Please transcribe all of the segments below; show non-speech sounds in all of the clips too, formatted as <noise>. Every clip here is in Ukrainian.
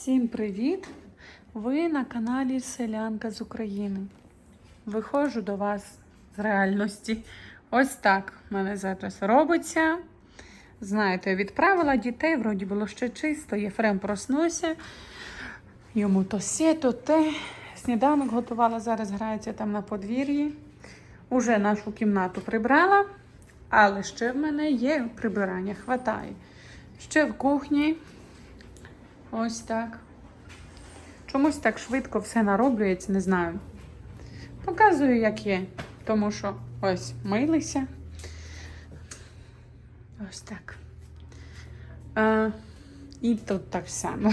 Всім привіт! Ви на каналі Селянка з України. Виходжу до вас з реальності. Ось так в мене зараз робиться. Знаєте, відправила дітей, вроді було ще чисто. Єфрем проснувся. Йому то сє, то те. Сніданок готувала, зараз грається там на подвір'ї. Уже нашу кімнату прибрала, але ще в мене є прибирання, хватає. Ще в кухні. Ось так. Чомусь так швидко все нароблюється, не знаю. Показую, як є. Тому що ось милися. Ось так. А, і тут так само.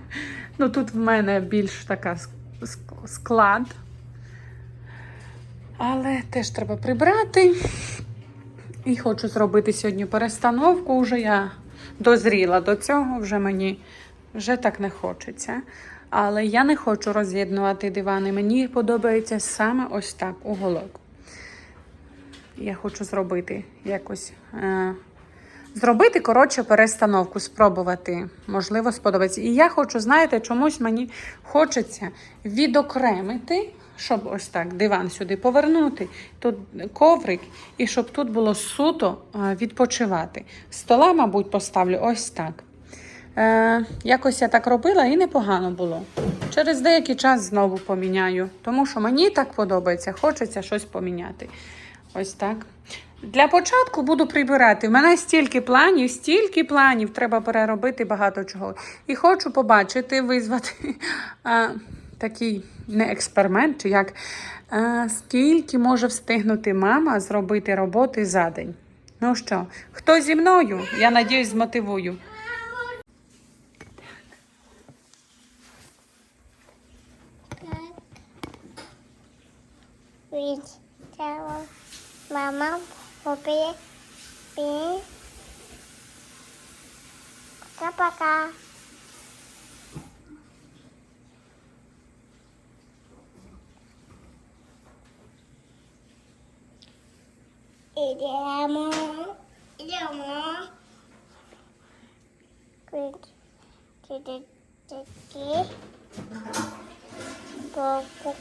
<laughs> ну, тут в мене більш така ск- ск- склад. Але теж треба прибрати. І хочу зробити сьогодні перестановку. Уже я дозріла до цього, вже мені вже так не хочеться. Але я не хочу роз'єднувати дивани. Мені подобається саме ось так, уголок. Я хочу зробити якось. Е- зробити, коротше, перестановку, спробувати. Можливо, сподобається. І я хочу, знаєте, чомусь мені хочеться відокремити, щоб ось так диван сюди повернути, тут коврик, і щоб тут було суто е, відпочивати. Стола, мабуть, поставлю ось так. Е, якось я так робила і непогано було. Через деякий час знову поміняю, тому що мені так подобається, хочеться щось поміняти. Ось так. Для початку буду прибирати. У мене стільки планів, стільки планів, треба переробити багато чого. І хочу побачити, визвати <laughs> а, такий не експеримент, чи як, а, скільки може встигнути мама зробити роботи за день. Ну що, хто зі мною? Я надіюсь, змотивую. Від цього мама попає пі. Пока-пока. Ідемо. Ідемо. Від такі. Поку.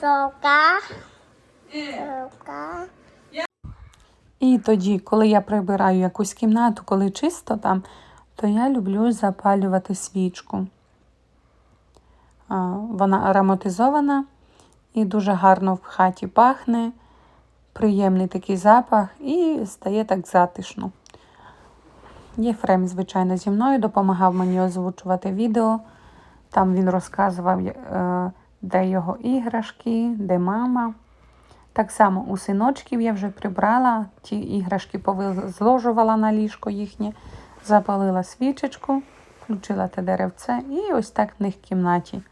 Сока. Сока. І тоді, коли я прибираю якусь кімнату, коли чисто там, то я люблю запалювати свічку. Вона ароматизована і дуже гарно в хаті пахне, приємний такий запах і стає так затишно. Єфрем, звичайно, зі мною допомагав мені озвучувати відео. Там він розказував, е, де його іграшки, де мама. Так само у синочків я вже прибрала, ті іграшки зложувала на ліжко їхнє, запалила свічечку, включила те деревце і ось так в них в кімнаті.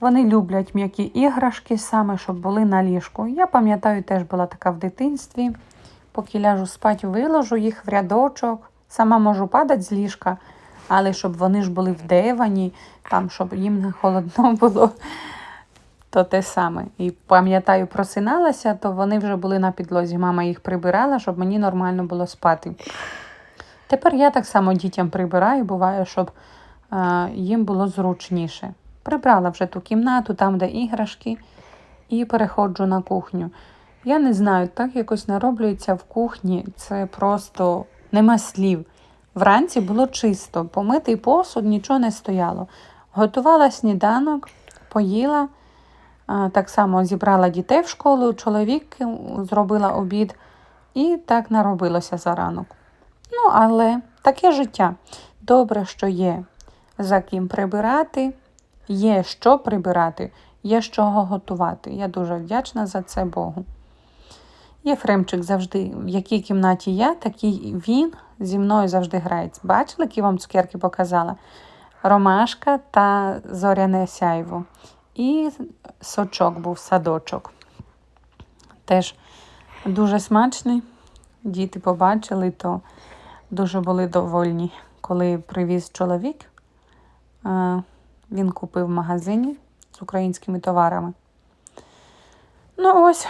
Вони люблять м'які іграшки, саме щоб були на ліжку. Я пам'ятаю, теж була така в дитинстві. Поки ляжу спати, виложу їх в рядочок. Сама можу падати з ліжка, але щоб вони ж були в дивані, там, щоб їм не холодно <laughs> було то те саме. І пам'ятаю, просиналася, то вони вже були на підлозі. Мама їх прибирала, щоб мені нормально було спати. Тепер я так само дітям прибираю, буває, щоб е, їм було зручніше. Прибрала вже ту кімнату, там, де іграшки, і переходжу на кухню. Я не знаю, так якось нароблюється в кухні. Це просто нема слів. Вранці було чисто, помитий посуд, нічого не стояло. Готувала сніданок, поїла. Так само зібрала дітей в школу, чоловік зробила обід і так наробилося за ранок. Ну, але таке життя. Добре, що є за ким прибирати, є що прибирати, є з чого готувати. Я дуже вдячна за це Богу. Єфремчик завжди, в якій кімнаті я, такий він зі мною завжди грається. Бачили, які вам цукерки показала? Ромашка та зоряне сяйво. І сочок був садочок. Теж дуже смачний. Діти побачили, то дуже були довольні. Коли привіз чоловік, е, він купив в магазині з українськими товарами. Ну, ось,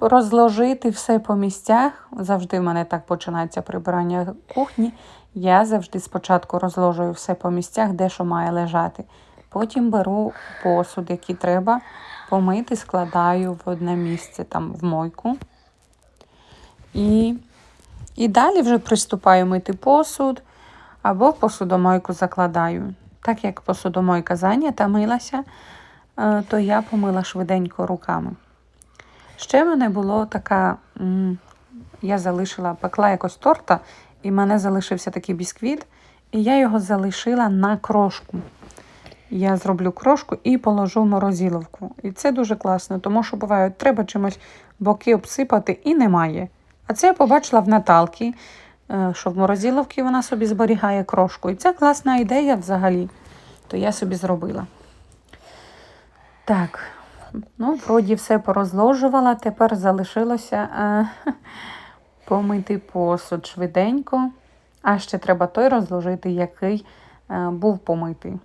розложити все по місцях. Завжди в мене так починається прибирання кухні. Я завжди спочатку розложую все по місцях, де що має лежати. Потім беру посуд, який треба помити, складаю в одне місце, там в мойку. І, і далі вже приступаю мити посуд або в посудомойку закладаю. Так як посудомойка зайнята, милася, е, то я помила швиденько руками. Ще в мене було така, я залишила, пекла якось торта, і в мене залишився такий бісквіт, і я його залишила на крошку. Я зроблю крошку і положу в морозиловку. І це дуже класно, тому що буває, треба чимось боки обсипати і немає. А це я побачила в Наталки, е, що в морозиловці вона собі зберігає крошку. І це класна ідея взагалі. То я собі зробила. Так, ну, вроді все порозложувала. Тепер залишилося е, <laughs> помити посуд швиденько. А ще треба той розложити, який е, був помитий.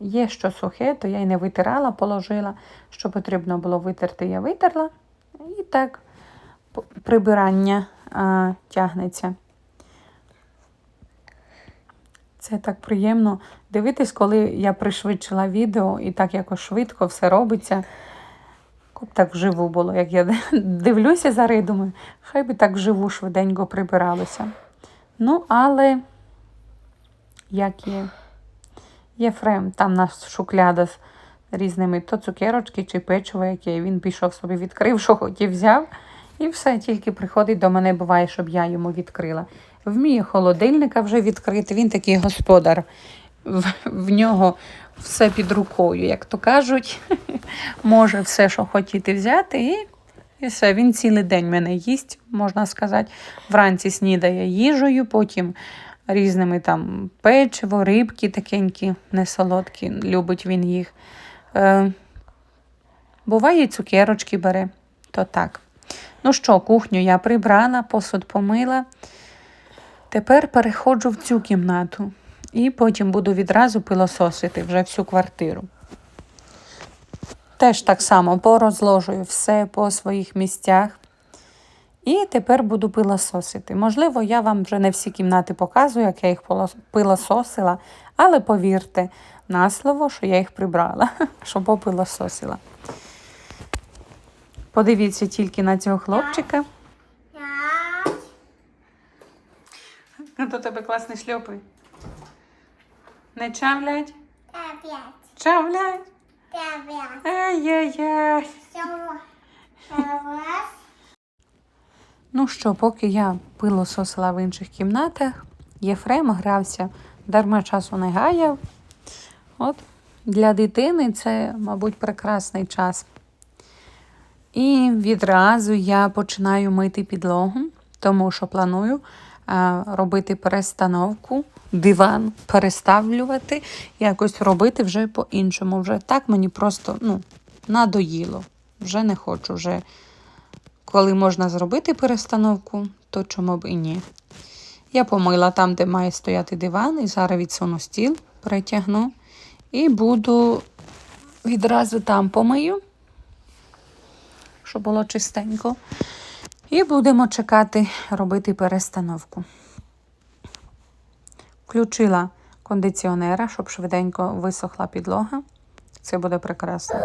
Є що сухе, то я й не витирала, положила. Що потрібно було витерти, я витерла. І так прибирання а, тягнеться. Це так приємно дивитись, коли я пришвидшила відео і так якось швидко все робиться. Коп так вживу було, як я <laughs> дивлюся зараз і думаю, хай би так вживу швиденько прибиралося. Ну, але як є. Єфрем, там нас шукляда з різними то цукерочки чи печиво, яке він пішов собі відкрив, що хотів, взяв. І все, тільки приходить до мене, буває, щоб я йому відкрила. Вміє холодильника вже відкрити, він такий господар. В, в нього все під рукою, як то кажуть, <laughs> може все, що хотіти взяти, і, і все. Він цілий день мене їсть, можна сказати. Вранці снідає їжею, потім різними там печиво, рибки такенькі, несолодкі, любить він їх. Е, буває, цукерочки бере, то так. Ну що, кухню я прибрала, посуд помила. Тепер переходжу в цю кімнату і потім буду відразу пилососити вже всю квартиру. Теж так само порозложую все по своїх місцях. І тепер буду пилососити. Можливо, я вам вже не всі кімнати показую, як я їх пилососила, але повірте на слово, що я їх прибрала, <laughs> що попилососила. Подивіться тільки на цього хлопчика. До тебе класний шльопи. Не чавлять? Дев'ять. Чавлять. Дев'ять. Ай-яй-яй. Раз. Ну що, поки я пилососила в інших кімнатах, Єфрем грався, дарма часу не гаяв. От для дитини це, мабуть, прекрасний час. І відразу я починаю мити підлогу, тому що планую робити перестановку, диван переставлювати, якось робити вже по-іншому. Вже так мені просто ну, надоїло. Вже не хочу. Вже коли можна зробити перестановку, то чому б і ні. Я помила там, де має стояти диван, і зараз відсуну стіл, перетягну. І буду відразу там помию, щоб було чистенько. І будемо чекати робити перестановку. Включила кондиціонера, щоб швиденько висохла підлога. Це буде прекрасно.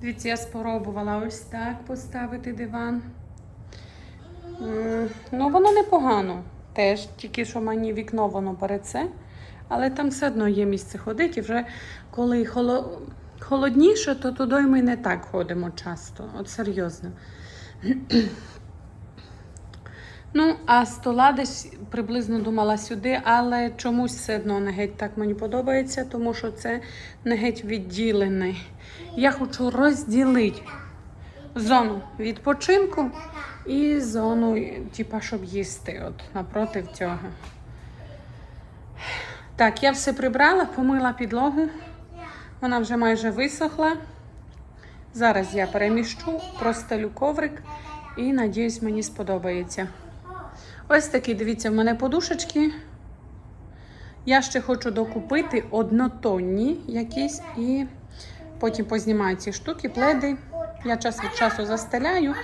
Дивіться, я спробувала ось так поставити диван. Ну, воно непогано. Теж, тільки що мені вікно воно перед це. Але там все одно є місце ходити. І вже коли холо... холодніше, то туди ми не так ходимо часто. От серйозно. Ну, а стола десь приблизно думала сюди, але чомусь все одно не геть так мені подобається, тому що це не геть відділене. Я хочу розділити зону відпочинку і зону, типа, щоб їсти, от напроти цього. Так, я все прибрала, помила підлогу. Вона вже майже висохла. Зараз я переміщу, простелю коврик і надіюсь, мені сподобається. Ось такі, дивіться, в мене подушечки. Я ще хочу докупити однотонні якісь і потім познімаю ці штуки, пледи. Я час від часу застеляю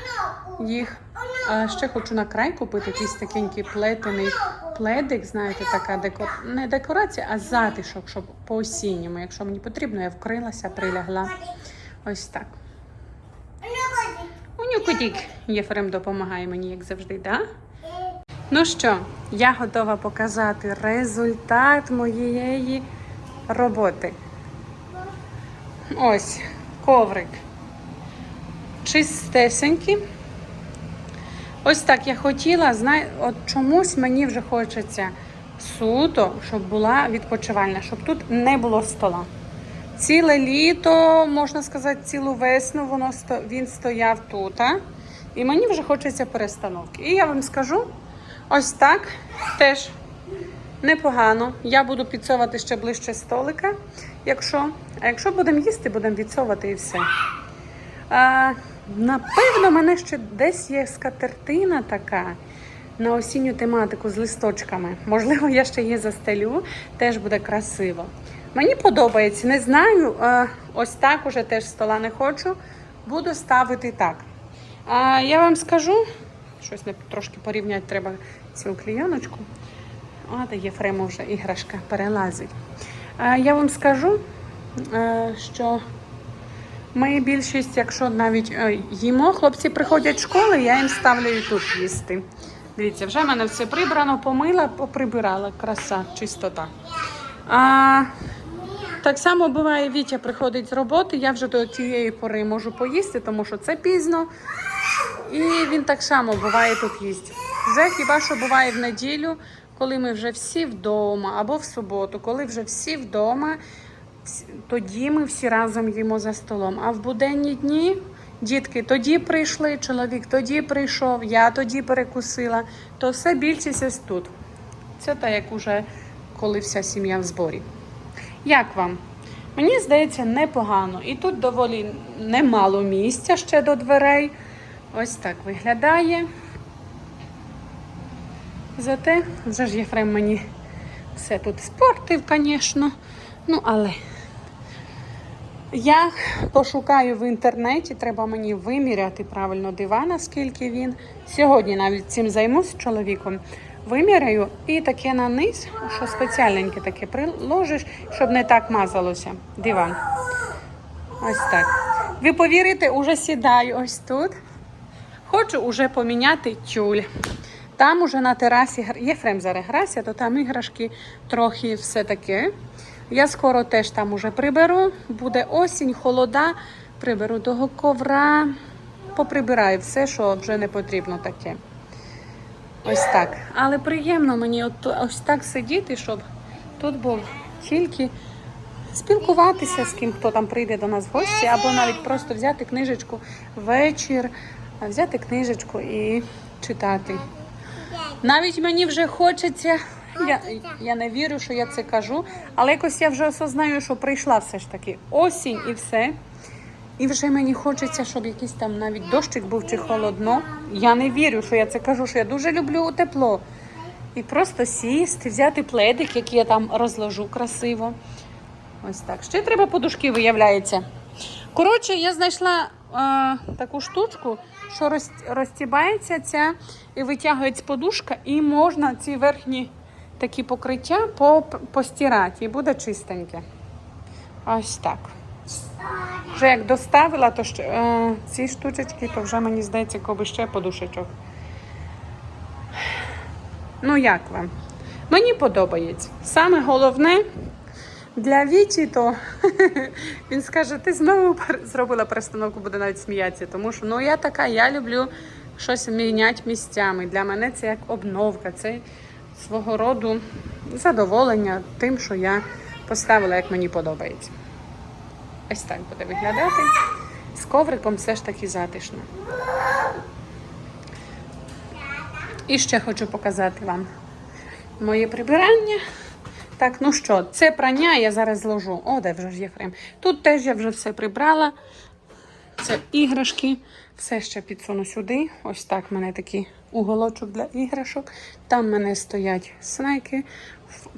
їх. А ще хочу на край купити якийсь такенький плетений пледик, знаєте, така деко... не декорація, а затишок, щоб по осінньому. Якщо мені потрібно, я вкрилася, прилягла. Ось так. Унюкутік. Єфрем допомагає мені, як завжди, да? Ну що, я готова показати результат моєї роботи. Ось коврик. Чистесенький. Ось так я хотіла, знає, от чомусь мені вже хочеться суто, щоб була відпочивальна, щоб тут не було стола. Ціле літо, можна сказати, цілу весну воно він стояв тут. А? І мені вже хочеться перестановки. І я вам скажу, ось так теж непогано. Я буду підсовувати ще ближче столика. Якщо, а якщо будемо їсти, будемо відсовувати і все. А, напевно, мене ще десь є скатертина така на осінню тематику з листочками. Можливо, я ще її застелю, теж буде красиво. Мені подобається, не знаю. а, ось так уже теж стола не хочу. Буду ставити так. А, я вам скажу, щось не трошки порівняти треба цю клійоночку. О, та Єфрему вже іграшка перелазить. А, я вам скажу, е, що ми більшість, якщо навіть е, їмо, хлопці приходять з школи, я їм ставлю тут їсти. Дивіться, вже в мене все прибрано, помила, поприбирала. Краса, чистота. А, так само буває, Вітя приходить з роботи, я вже до тієї пори можу поїсти, тому що це пізно. І він так само буває тут їсть. Вже хіба що буває в неділю, коли ми вже всі вдома, або в суботу, коли вже всі вдома, тоді ми всі разом їмо за столом. А в буденні дні дітки тоді прийшли, чоловік тоді прийшов, я тоді перекусила, то все більшість ось тут. Це так, як уже коли вся сім'я в зборі. Як вам? Мені здається, непогано. І тут доволі немало місця ще до дверей. Ось так виглядає. Зате вже ж Єфрем мені все тут спортив, звісно. Ну, але я пошукаю в інтернеті, треба мені виміряти правильно дивана, скільки він. Сьогодні навіть цим займусь чоловіком. Виміряю і таке на низ, що спеціальненьке таке приложиш, щоб не так мазалося. Диван. Ось так. Ви повірите, уже сідаю ось тут. Хочу уже поміняти тюль. Там уже на терасі Єфрем зараз грався, то там іграшки трохи все таке. Я скоро теж там уже приберу. Буде осінь, холода. Приберу того ковра, поприбираю все, що вже не потрібно таке. Ось так. Але приємно мені от, ось так сидіти, щоб тут був тільки спілкуватися з ким, хто там прийде до нас в гості, або навіть просто взяти книжечку вечір, взяти книжечку і читати. Навіть мені вже хочеться. Я, я не вірю, що я це кажу, але якось я вже осознаю, що прийшла все ж таки осінь і все. І вже мені хочеться, щоб якийсь там навіть дощик був чи холодно. Я не вірю, що я це кажу, що я дуже люблю тепло. І просто сісти, взяти пледик, який я там розложу красиво. Ось так. Ще треба подушки, виявляється. Коротше, я знайшла е, таку штучку, що роз, розтібається ця і витягується подушка, і можна ці верхні такі покриття по, постирати, і буде чистеньке. Ось так. Вже як доставила, то ще, е, ці штучечки, то вже мені здається, коби ще подушечок. Ну, як вам? Мені подобається. Саме головне для Віті, то <laughs> він скаже, ти знову зробила перестановку, буде навіть сміятися. Тому що ну, я така, я люблю щось міняти місцями. Для мене це як обновка, це свого роду задоволення тим, що я поставила, як мені подобається. Ось так буде виглядати. З ковриком все ж таки затишно. І ще хочу показати вам моє прибирання. Так, ну що, це прання я зараз зложу. О, де вже ж Єфрем. Тут теж я вже все прибрала. Це іграшки. Все ще підсуну сюди. Ось так в мене такий уголочок для іграшок. Там в мене стоять снайки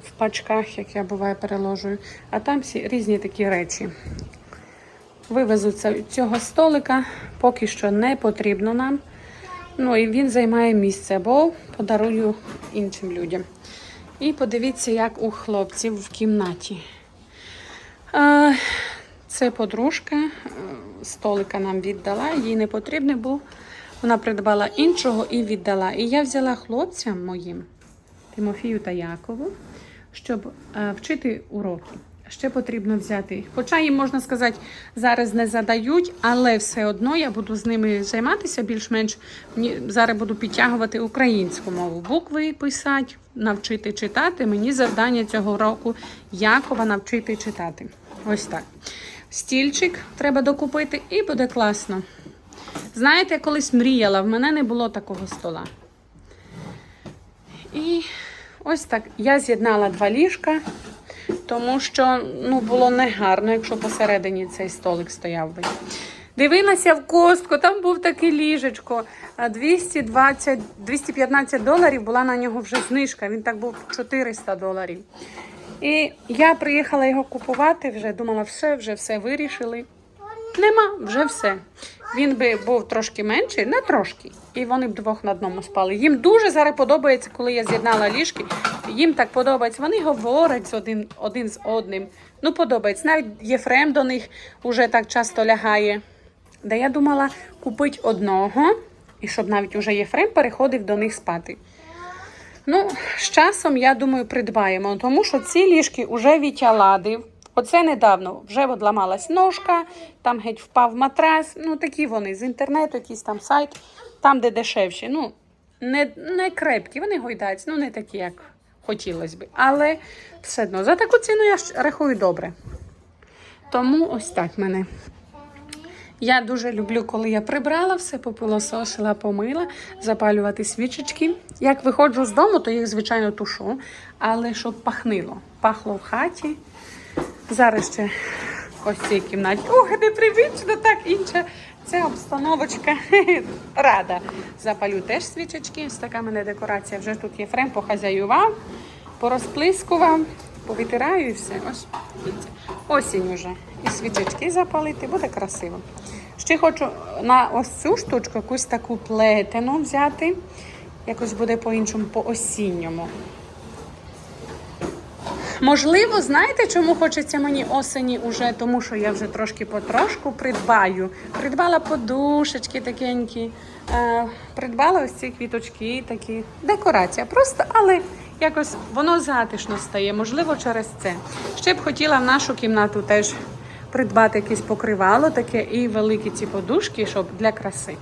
в, пачках, як я буває переложую. А там всі різні такі речі. Вивезу це- цього столика, поки що не потрібно нам. Ну і він займає місце, бо подарую іншим людям. І подивіться, як у хлопців в кімнаті. Е, Це подружка е, столика нам віддала, їй не потрібний був. Вона придбала іншого і віддала. І я взяла хлопцям моїм, Тимофію та Якову, щоб е, вчити уроки. Ще потрібно взяти. Хоча їм можна сказати, зараз не задають, але все одно я буду з ними займатися більш-менш. Зараз буду підтягувати українську мову, букви писати, навчити читати. Мені завдання цього року Якова навчити читати. Ось так. Стільчик треба докупити і буде класно. Знаєте, я колись мріяла, в мене не було такого стола. І ось так я з'єднала два ліжка, тому що ну, було негарно, якщо посередині цей столик стояв би. Дивилася в костку, там був таке ліжечко. а 220, 215 доларів була на нього вже знижка. Він так був 400 доларів. І я приїхала його купувати, вже думала, все, вже все вирішили. Нема, вже все. Він би був трошки менший, не трошки. І вони б двох на одному спали. Їм дуже зараз подобається, коли я з'єднала ліжки. Їм так подобається. Вони говорять один, один з одним. Ну, подобається. Навіть Єфрем до них уже так часто лягає. Де я думала купити одного, і щоб навіть уже Єфрем переходив до них спати. Ну, з часом, я думаю, придбаємо, тому що ці ліжки вже Вітя ладив. Оце недавно вже одламалась ножка, там геть впав матрас. Ну, такі вони з інтернету, якийсь там сайт, там, де дешевші. Ну, не, не крепкі, вони гойдаються, ну не такі, як хотілося б. Але все одно за таку ціну я ж рахую добре. Тому ось так мене. Я дуже люблю, коли я прибрала все, попилососила, помила, запалювати свічечки. Як виходжу з дому, то їх, звичайно, тушу, але щоб пахнило. Пахло в хаті. Зараз ще ось цій кімнаті. Ох, непривично, так інша. Ця обстановочка <laughs> рада. Запалю теж свічечки. Ось така мене декорація. Вже тут Єфрем похазяював, порозплискував, повитираю і все. Ось. Осінь уже. І свічечки запалити, буде красиво. Ще хочу на ось цю штучку якусь таку плетену взяти. Якось буде по-іншому, по-осінньому. Можливо, знаєте, чому хочеться мені осені уже, тому що я вже трошки потрошку придбаю. Придбала подушечки такенькі, е, придбала ось ці квіточки, такі декорація. Просто, але якось воно затишно стає, можливо, через це. Ще б хотіла в нашу кімнату теж придбати якесь покривало таке і великі ці подушки, щоб для краси.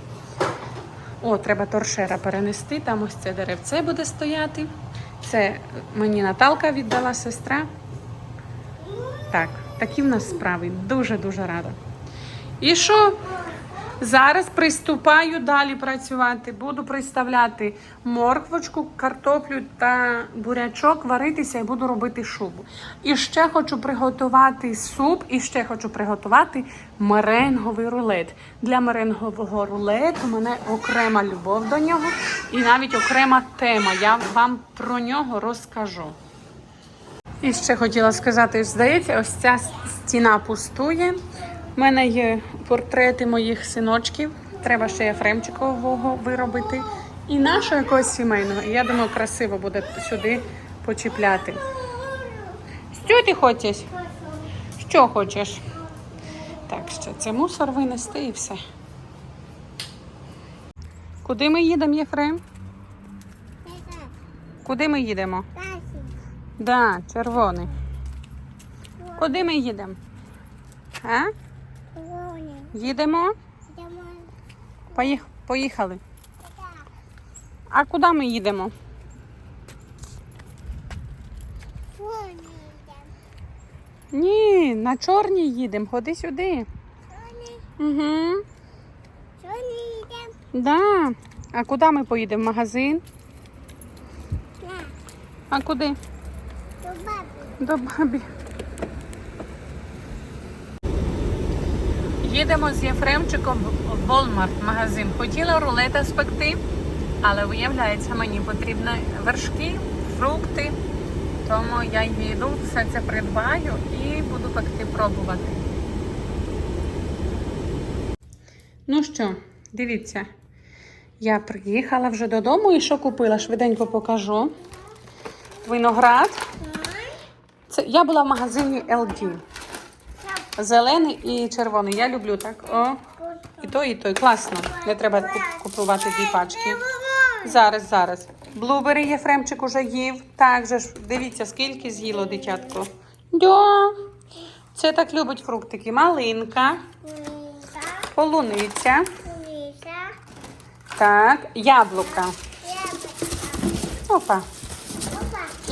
О, треба торшера перенести. Там ось це деревце буде стояти. Це мені Наталка віддала сестра. Так, такі в нас справи. Дуже-дуже рада. І що? Зараз приступаю далі працювати. Буду приставляти морквочку, картоплю та бурячок, варитися і буду робити шубу. І ще хочу приготувати суп, і ще хочу приготувати меренговий рулет. Для меренгового рулету мене окрема любов до нього і навіть окрема тема. Я вам про нього розкажу. І ще хотіла сказати, здається, ось ця стіна пустує. У мене є портрети моїх синочків. Треба ще Єфремчикового виробити. І нашого якогось сімейного. Я думаю, красиво буде сюди почіпляти. Що ти хочеш? Що хочеш? Так, ще це мусор винести і все. Куди ми їдемо, Єфрем? Куди ми їдемо? Да, червоний. Куди ми їдемо? А? Їдемо? Поїх... Поїхали. А куди ми їдемо? Ні, на чорній їдемо. Ходи сюди. Угу. Да. А куди ми поїдемо? В магазин? А куди? До бабі. До бабі. Їдемо з Єфремчиком в Walmart магазин. Хотіла рулета спекти, але виявляється, мені потрібні вершки, фрукти. Тому я їду, все це придбаю і буду пекти пробувати. Ну що, дивіться, я приїхала вже додому і що купила? Швиденько покажу. Виноград. Це, я була в магазині LG. Зелений і червоний. Я люблю так. О, і той, і той. Класно. Не треба купувати дві пачки. Зараз, зараз. Блубері Єфремчик уже їв. Так же ж, дивіться, скільки з'їло дитятко. Да. Це так любить фруктики. Малинка, полуниця. Так, яблука. Опа.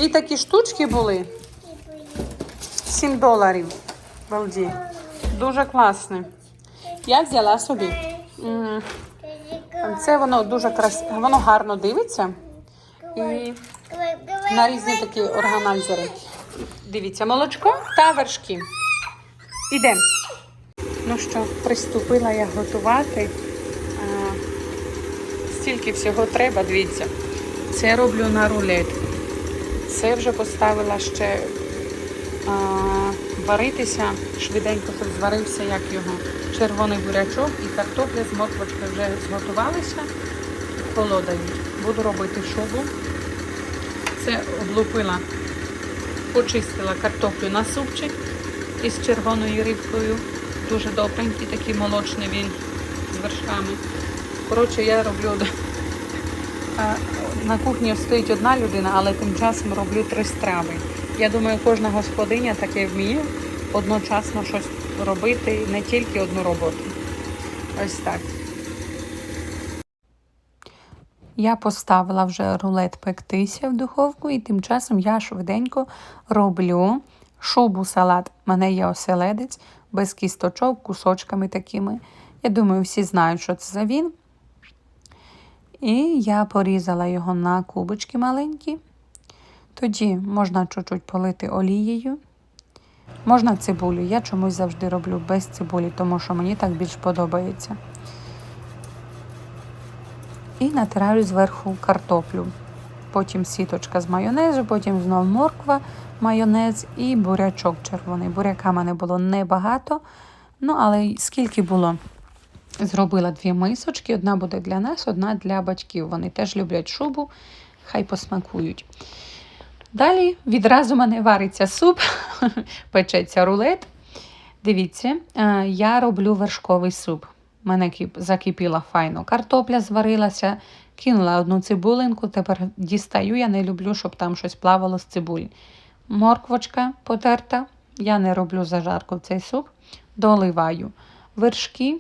І такі штучки були. і 7 доларів. Балді. Дуже класне. Я взяла собі. Це воно дуже крас... воно гарно дивиться. І на різні такі органайзери. Дивіться, молочко та вершки. Ідемо. Ну що, приступила я готувати. Стільки всього треба, дивіться. Це роблю на рулет. Це вже поставила ще а, варитися швиденько, щоб зварився, як його червоний бурячок і картопля з морквочкою вже зготувалися, холодають. Буду робити шубу. Це облупила, почистила картоплю на супчик із червоною рибкою. Дуже добренький, такий молочний він з вершками. Коротше, я роблю <laughs> На кухні стоїть одна людина, але тим часом роблю три страви. Я думаю, кожна господиня таке вміє одночасно щось робити, не тільки одну роботу. Ось так. Я поставила вже рулет пектися в духовку, і тим часом я швиденько роблю шубу салат. Мене є оселедець без кісточок, кусочками такими. Я думаю, всі знають, що це за він. І я порізала його на кубочки маленькі. Тоді можна чуть-чуть полити олією. Можна цибулю. Я чомусь завжди роблю без цибулі, тому що мені так більш подобається. І натираю зверху картоплю. Потім сіточка з майонезу, потім знову морква, майонез і бурячок червоний. Буряка в мене було небагато. Ну, але скільки було? Зробила дві мисочки. Одна буде для нас, одна для батьків. Вони теж люблять шубу, хай посмакують. Далі відразу в мене вариться суп, <laughs> печеться рулет. Дивіться, е, я роблю вершковий суп. У мене закипіла файно. Картопля зварилася, кинула одну цибулинку, тепер дістаю. Я не люблю, щоб там щось плавало з цибулі. Морквочка потерта. Я не роблю зажарку в цей суп. Доливаю вершки,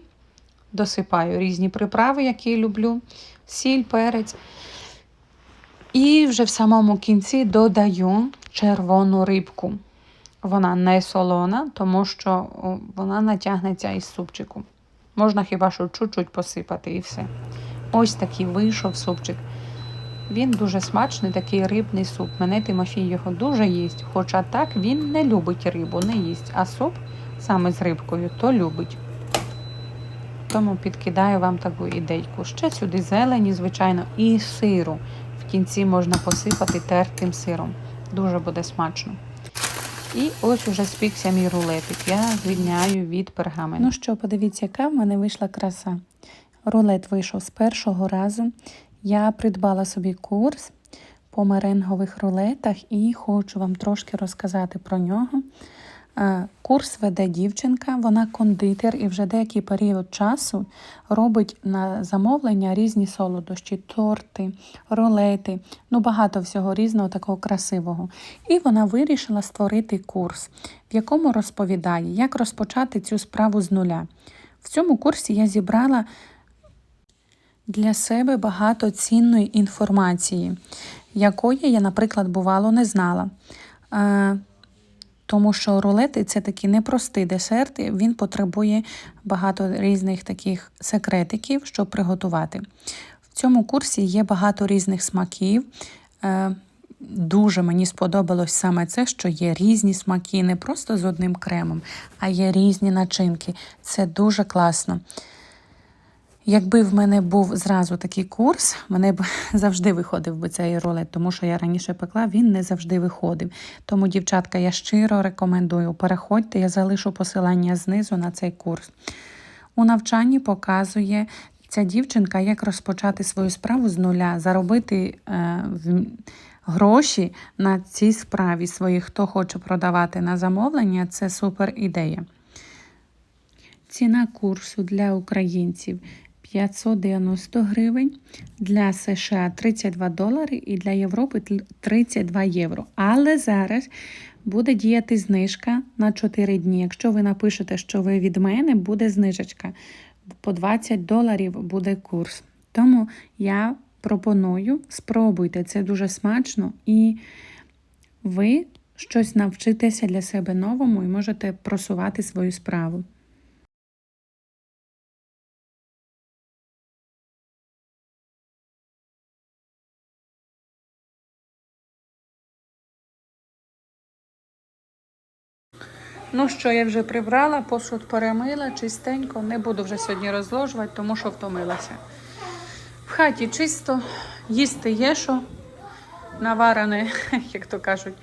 досипаю різні приправи, які люблю, сіль, перець. І вже в самому кінці додаю червону рибку. Вона не солона, тому що вона натягнеться із супчику. Можна хіба що чуть-чуть посипати і все. Ось такий вийшов супчик. Він дуже смачний, такий рибний суп. Мене Тимофій його дуже їсть. Хоча так він не любить рибу, не їсть. А суп саме з рибкою то любить. Тому підкидаю вам таку ідейку. Ще сюди зелені, звичайно, і сиру. Кінці можна посипати тертим сиром. Дуже буде смачно. І ось уже спікся мій рулетик. Я звільняю від пергаменту. Ну що, подивіться, яка в мене вийшла краса. Рулет вийшов з першого разу. Я придбала собі курс по меренгових рулетах і хочу вам трошки розказати про нього. Е, Курс веде дівчинка, вона кондитер і вже деякий період часу робить на замовлення різні солодощі, торти, рулети, ну багато всього різного такого красивого. І вона вирішила створити курс, в якому розповідає, як розпочати цю справу з нуля. В цьому курсі я зібрала для себе багато цінної інформації, якої я, наприклад, бувало не знала. Тому що рулети це такий непростий десерт, він потребує багато різних таких секретиків, щоб приготувати. В цьому курсі є багато різних смаків. Е, Дуже мені сподобалось саме це, що є різні смаки, не просто з одним кремом, а є різні начинки. Це дуже класно. Якби в мене був зразу такий курс, мене б <laughs> завжди виходив би цей рулет, тому що я раніше пекла, він не завжди виходив. Тому, дівчатка, я щиро рекомендую, переходьте, я залишу посилання знизу на цей курс. У навчанні показує ця дівчинка, як розпочати свою справу з нуля, заробити е, гроші на цій справі свої. Хто хоче продавати на замовлення, це супер ідея. Ціна курсу для українців 590 гривень, для США 32 долари і для Європи 32 євро. Але зараз буде діяти знижка на 4 дні. Якщо ви напишете, що ви від мене, буде знижечка. По 20 доларів буде курс. Тому я пропоную, спробуйте, це дуже смачно, і ви щось навчитеся для себе новому і можете просувати свою справу. Ну що, я вже прибрала, посуд перемила, чистенько. Не буду вже сьогодні розложувати, тому що втомилася. В хаті чисто, їсти є що, наварене, <laughs> як то кажуть.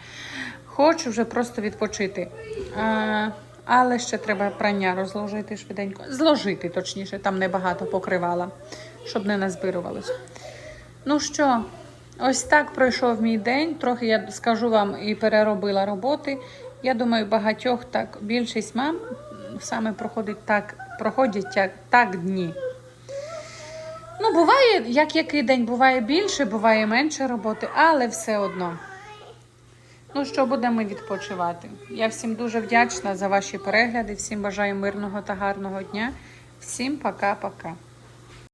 Хочу вже просто відпочити. А, але ще треба прання розложити швиденько. Зложити, точніше, там небагато покривала, щоб не назбирувалося. Ну що, ось так пройшов мій день. Трохи я скажу вам і переробила роботи. Я думаю, багатьох так, більшість мам саме проходить так, проходять як, так дні. Ну, буває, як який день, буває більше, буває менше роботи, але все одно. Ну що, будемо відпочивати. Я всім дуже вдячна за ваші перегляди. Всім бажаю мирного та гарного дня. Всім пока-пока.